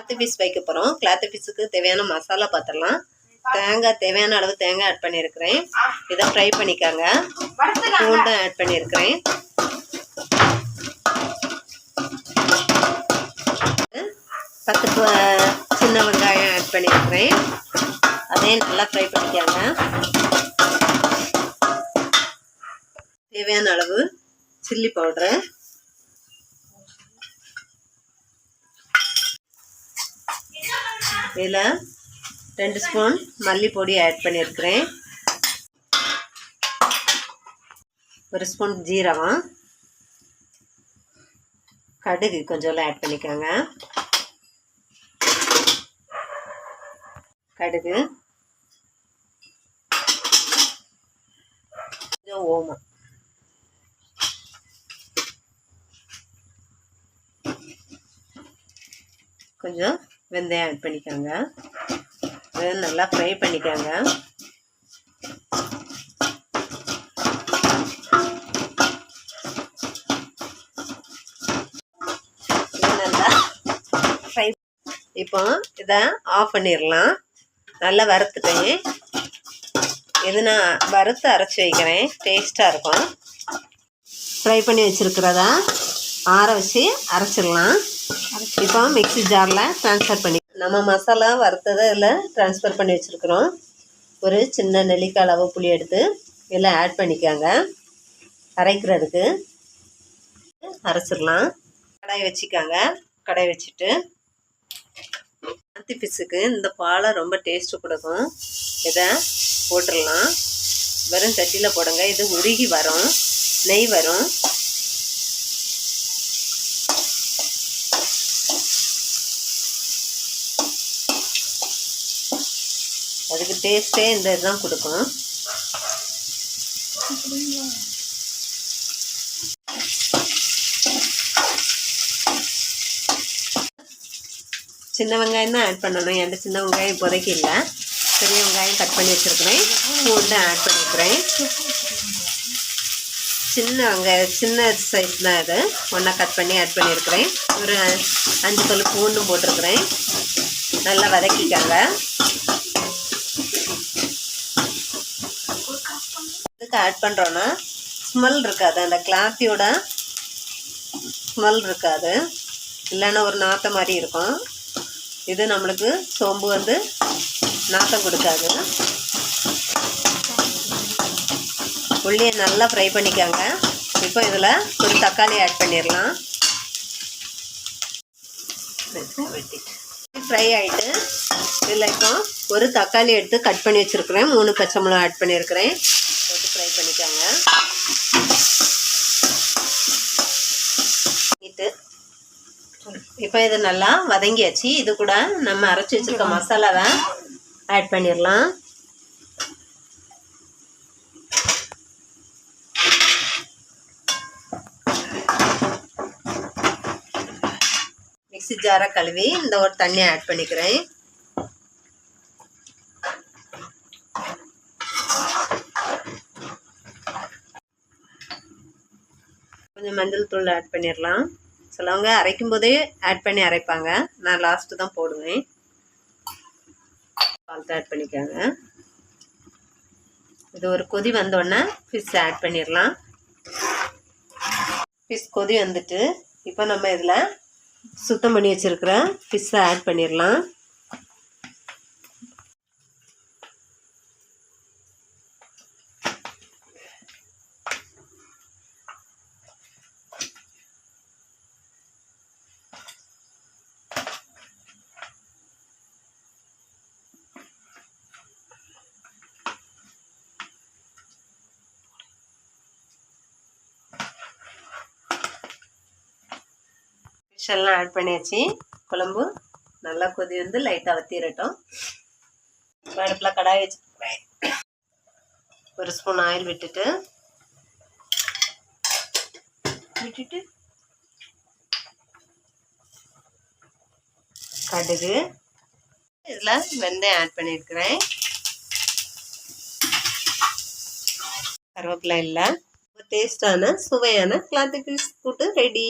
Cloth piece வைக்க போகிறோம் cloth பீஸுக்கு தேவையான மசாலா பார்த்துடலாம் தேங்காய் தேவையான அளவு தேங்காய் ஆட் பண்ணியிருக்கிறேன் இதை ஃப்ரை பண்ணிக்காங்க. பூண்டும் ஆட் பண்ணியிருக்கிறேன் பத்து சின்ன வெங்காயம் ஆட் பண்ணியிருக்கிறேன் அதையும் நல்லா ஃப்ரை பண்ணிக்காங்க. தேவையான அளவு சில்லி பவுட்ரு இதில் ரெண்டு ஸ்பூன் மல்லிப்பொடி ஆட் பண்ணியிருக்கிறேன். ஒரு ஸ்பூன் ஜீரகம். கடுகு கொஞ்சம் ஆட் பண்ணிக்கோங்க. கடுகு. கொஞ்சம் ஓமம். கொஞ்சம் வெந்தயம் ஆட் பண்ணிக்கோங்க. இதை நல்லா ஃப்ரை பண்ணிக்கோங்க. நல்லா ஃப்ரை இப்போ இதை ஆஃப் பண்ணிடலாம். நல்லா வறுத்துட்டேன். இது நான் வறுத்து அரைச்சி வைக்கிறேன். டேஸ்ட்டாக இருக்கும். ஃப்ரை பண்ணி வச்சுருக்கிறதா? ஆற வச்சு அரைச்சிடலாம். இப்போ மிக்ஸி ஜாரில் ட்ரான்ஸ்ஃபர் பண்ணி நம்ம மசாலா வறுத்ததை இதில் ட்ரான்ஸ்ஃபர் பண்ணி வச்சுருக்குறோம். ஒரு சின்ன நெல்லிக்காய் அளவு புளி எடுத்து இதில் ஆட் பண்ணிக்கோங்க. அரைக்கிறதுக்கு அரைச்சிடலாம். கடாய் வச்சுக்காங்க. கடாய் வச்சுட்டு அத்தி பிசுக்கு இந்த பாலை ரொம்ப டேஸ்ட்டு கொடுக்கும். இதை போட்டுடலாம். வெறும் சட்டியில் போடுங்க. இது உருகி வரும். நெய் வரும். அதுக்கு டேஸ்ட்டே இந்த இதுதான் கொடுக்கும். சின்ன வெங்காயம் தான் ஆட் பண்ணணும். என்கிட்ட சின்ன வெங்காயம் இப்போதைக்கு இல்லை. பெரிய வெங்காயம் கட் பண்ணி வச்சுருக்கிறேன். பூண்டு ஆட் பண்ணிக்கிறேன் சின்ன வெங்காயம் சின்ன சைஸ் தான் இது. ஒன்றா கட் பண்ணி ஆட் பண்ணியிருக்கிறேன் ஒரு அஞ்சு பல் பூண்டும் போட்டிருக்கிறேன். நல்லா வதக்கிக்காங்க. எதுக்கு ஆட் பண்ணுறோன்னா ஸ்மெல் இருக்காது. அந்த கிளாத்தியோட ஸ்மெல் இருக்காது. இல்லைன்னா ஒரு நாற்றம் மாதிரி இருக்கும். இது நம்மளுக்கு சோம்பு வந்து நாற்றம் கொடுக்காது. உள்ளியை நல்லா ஃப்ரை பண்ணிக்கோங்க. இப்போ இதில் ஒரு தக்காளி ஆட் பண்ணிடலாம். ஃப்ரை ஆகிட்டு இதில் இப்போ ஒரு தக்காளி எடுத்து கட் பண்ணி வச்சுருக்கிறேன். மூணு பச்சை மிளகா ஆட் பண்ணியிருக்கிறேன் ஃப்ரை பண்ணிக்கோங்க. இது. இப்போ இது நல்லா வதங்கியாச்சு. இது கூட நம்ம அரைச்சி வச்சிருக்க மசாலாவை ஆட் பண்ணிடலாம். மிக்ஸி ஜாரை கழுவி இந்த ஒரு தண்ணி ஆட் பண்ணிக்கிறேன். கொஞ்சம் மஞ்சள் தூள் ஆட் பண்ணிடலாம் சிலவங்க அரைக்கும் போதே ஆட் பண்ணி அரைப்பாங்க. நான் லாஸ்ட்டு தான் போடுவேன். சால்ட் ஆட் பண்ணிக்கோங்க. இது ஒரு கொதி வந்தோடனே ஃபிஷ் ஆட் பண்ணிடலாம் ஃபிஷ் கொதி வந்துட்டு இப்போ நம்ம இதில் சுத்தம் பண்ணி வச்சுருக்கிற ஃபிஷ்ஷை ஆட் பண்ணிடலாம் எல்லாம் ஆட் பண்ணியாச்சு. குழம்பு நல்லா கொதி வந்து லைட்டாக வத்திரட்டும். அடுப்பில் கடாய் வச்சு ஒரு ஸ்பூன் ஆயில் விட்டுட்டு விட்டுட்டு கடுகு. இதில் வெந்தயம் ஆட் பண்ணியிருக்கிறேன். கருவேப்பிலை இல்லை. டேஸ்டான சுவையான கிளாத்து பீஸ் கூட்டு ரெடி